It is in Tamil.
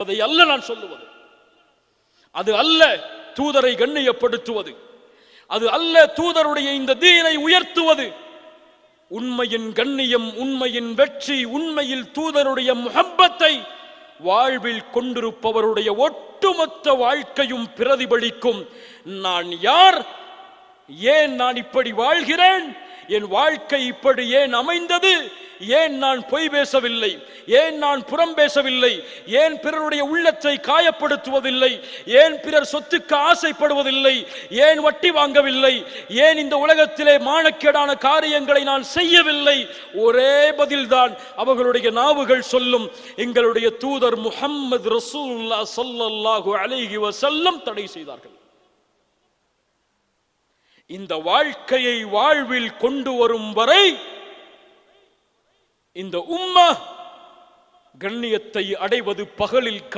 அதை அல்ல நான் சொல்லுவது. அது அல்ல தூதரை கண்ணியப்படுத்துவது. அது அல்ல தூதருடைய இந்த தீனை உயர்த்துவது. உண்மையின் கண்ணியம் உண்மையின் வெற்றி உண்மையில் தூதருடைய முகம்பத்தை வாழ்வில் கொண்டிருப்பவருடைய ஒட்டுமொத்த வாழ்க்கையும் பிரதிபலிக்கும். நான் யார்? ஏன் நான் இப்படி வாழ்கிறேன்? என் வாழ்க்கை இப்படி ஏன் அமைந்தது? ஏன் நான் பொய் பேசவில்லை? ஏன் நான் புறம் பேசவில்லை? ஏன் பிறருடைய உள்ளத்தை காயப்படுத்துவதில்லை? ஏன் பிறர் சொத்துக்கு ஆசைப்படுவதில்லை? ஏன் வட்டி வாங்கவில்லை? ஏன் இந்த உலகத்திலே மானக்கேடான காரியங்களை நான் செய்யவில்லை? ஒரே பதில்தான் அவர்களுடைய நாவுகள் சொல்லும். எங்களுடைய தூதர் முகம்மது ரசூல்லா சொல்லல்லாஹு அலைஹி வசல்லம் தடை செய்தார்கள். இந்த வாழ்க்கையை வாழ்வில் கொண்டு வரும் வரை இந்த உம்மா கண்ணியத்தை அடைவது பகலில்